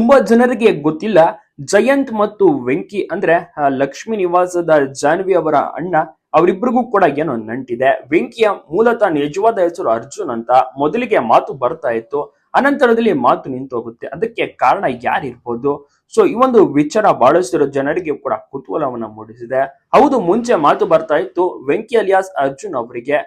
ತುಂಬಾ ಜನರಿಗೆ ಗೊತ್ತಿಲ್ಲ. ಜಯಂತ್ ಮತ್ತು ವೆಂಕಿ ಅಂದ್ರೆ ಲಕ್ಷ್ಮಿ ನಿವಾಸದ ಜಾನ್ವಿ ಅವರ ಅಣ್ಣ ಅವರಿಬ್ಬರಿಗೂ ಕೂಡ ಏನೋ ನಂಟಿದೆ. ವೆಂಕಿಯ ಮೂಲತಃ ನಿಜವಾದ ಹೆಸರು ಅರ್ಜುನ್ ಅಂತ ಮೊದಲಿಗೆ ಮಾತು ಬರ್ತಾ ಇತ್ತು, ಅನಂತರದಲ್ಲಿ ಮಾತು ನಿಂತು ಹೋಗುತ್ತೆ. ಅದಕ್ಕೆ ಕಾರಣ ಯಾರಿರ್ಬೋದು? ಸೊ ಈ ಒಂದು ವಿಚಾರ ಬಹಳಷ್ಟು ಜನರಿಗೆ ಕೂಡ ಕುತೂಹಲವನ್ನ ಮೂಡಿಸಿದೆ. ಹೌದು, ಮುಂಚೆ ಮಾತು ಬರ್ತಾ ಇತ್ತು, ವೆಂಕಿ ಅಲಿಯಾಸ್ ಅರ್ಜುನ್ ಅವರಿಗೆ.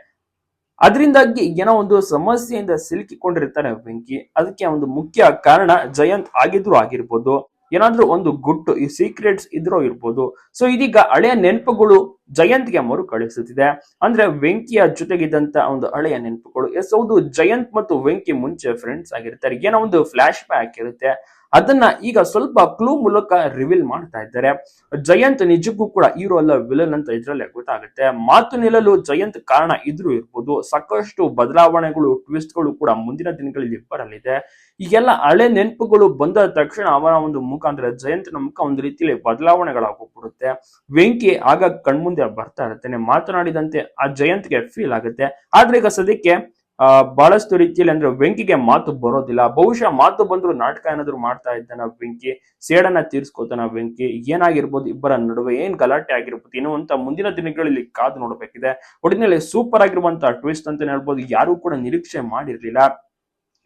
ಅದರಿಂದಾಗಿ ಏನೋ ಒಂದು ಸಮಸ್ಯೆಯಿಂದ ಸಿಲುಕಿಕೊಂಡಿರ್ತಾನೆ ವೆಂಕಿ ಅದಕ್ಕೆ ಒಂದು ಮುಖ್ಯ ಕಾರಣ ಜಯಂತ್ ಆಗಿದ್ರು ಆಗಿರ್ಬೋದು. ಏನಾದ್ರೂ ಒಂದು ಗುಟ್ಟು, ಈ ಸೀಕ್ರೆಟ್ಸ್ ಇದ್ರೂ ಇರ್ಬೋದು. ಸೊ ಇದೀಗ ಹಳೆಯ ನೆನಪುಗಳು ಜಯಂತ್ಗೆ ಮರುಕಳಿಸುತ್ತಿದೆ ಅಂದ್ರೆ ವೆಂಕಿಯ ಜೊತೆಗಿದ್ದಂತ ಒಂದು ಹಳೆಯ ನೆನಪುಗಳು. ಎಸ್, ಹೌದು, ಜಯಂತ್ ಮತ್ತು ವೆಂಕಿ ಮುಂಚೆ ಫ್ರೆಂಡ್ಸ್ ಆಗಿರ್ತಾರೆ. ಏನೋ ಒಂದು ಫ್ಲಾಶ್ ಬ್ಯಾಕ್ ಇರುತ್ತೆ. ಅದನ್ನ ಈಗ ಸ್ವಲ್ಪ ಕ್ಲೂ ಮೂಲಕ ರಿವೀಲ್ ಮಾಡ್ತಾ ಇದ್ದಾರೆ. ಜಯಂತ್ ನಿಜಕ್ಕೂ ಕೂಡ ಹೀರೋ ಅಲ್ಲ ವಿಲನ್ ಅಂತ ಇದ್ರಲ್ಲೇ ಗೊತ್ತಾಗುತ್ತೆ. ಮಾತು ನಿಲ್ಲಲು ಜಯಂತ್ ಕಾರಣ ಇದ್ರೂ ಇರ್ಬೋದು. ಸಾಕಷ್ಟು ಬದಲಾವಣೆಗಳು ಟ್ವಿಸ್ಟ್ಗಳು ಕೂಡ ಮುಂದಿನ ದಿನಗಳಲ್ಲಿ ಬರಲಿದೆ. ಈಗೆಲ್ಲ ಹಳೆ ನೆನಪುಗಳು ಬಂದ ತಕ್ಷಣ ಅವನ ಒಂದು ಮುಖ ಅಂದ್ರೆ ಜಯಂತ್ನ ಮುಖ ಒಂದು ರೀತಿಯಲ್ಲಿ ಬದಲಾವಣೆಗಳಾಗೋಗ್ಬಿಡುತ್ತೆ ವೆಂಕಿ ಆಗ ಕಣ್ಮುಂದೆ ಬರ್ತಾ ಇರ್ತಾನೆ ಮಾತನಾಡಿದಂತೆ ಆ ಜಯಂತ್ಗೆ ಫೀಲ್ ಆಗುತ್ತೆ. ಆದ್ರೆ ಈಗ ಸದ್ಯಕ್ಕೆ, ಆ, ಬಹಳಷ್ಟು ರೀತಿಯಲ್ಲಿ ಅಂದ್ರೆ ವೆಂಕಿಗೆ ಮಾತು ಬರೋದಿಲ್ಲ. ಬಹುಶಃ ಮಾತು ಬಂದ್ರು ನಾಟಕ ಏನಾದ್ರು ಮಾಡ್ತಾ ಇದ್ದಾನ ವೆಂಕಿ? ಸೇಡನ್ನ ತೀರ್ಸ್ಕೋತಾನ ವೆಂಕಿ? ಏನಾಗಿರ್ಬೋದು ಇಬ್ಬರ ನಡುವೆ ಏನ್ ಗಲಾಟೆ ಆಗಿರ್ಬೋದು? ಏನೋ ಅಂತ ಮುಂದಿನ ದಿನಗಳಲ್ಲಿ ಕಾದು ನೋಡ್ಬೇಕಿದೆ. ಒಟ್ಟಿನಲ್ಲಿ ಸೂಪರ್ ಆಗಿರುವಂತಹ ಟ್ವಿಸ್ಟ್ ಅಂತ ಹೇಳ್ಬೋದು, ಯಾರು ಕೂಡ ನಿರೀಕ್ಷೆ ಮಾಡಿರ್ಲಿಲ್ಲ.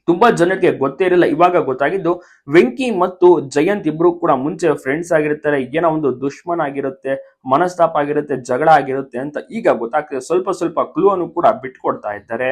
ತುಂಬಾ ಜನಕ್ಕೆ ಗೊತ್ತೇ ಇರಲಿಲ್ಲ. ಇವಾಗ ಗೊತ್ತಾಗಿದ್ದು ವೆಂಕಿ ಮತ್ತು ಜಯಂತ್ ಇಬ್ರು ಕೂಡ ಮುಂಚೆ ಫ್ರೆಂಡ್ಸ್ ಆಗಿರ್ತಾರೆ. ಏನೋ ಒಂದು ದುಶ್ಮನ್ ಆಗಿರುತ್ತೆ, ಮನಸ್ತಾಪ ಆಗಿರುತ್ತೆ, ಜಗಳ ಆಗಿರುತ್ತೆ ಅಂತ ಈಗ ಗೊತ್ತಾಗ್ತದೆ. ಸ್ವಲ್ಪ ಸ್ವಲ್ಪ ಕ್ಲೂ ಅನ್ನು ಕೂಡ ಬಿಟ್ಕೊಡ್ತಾ ಇದ್ದಾರೆ.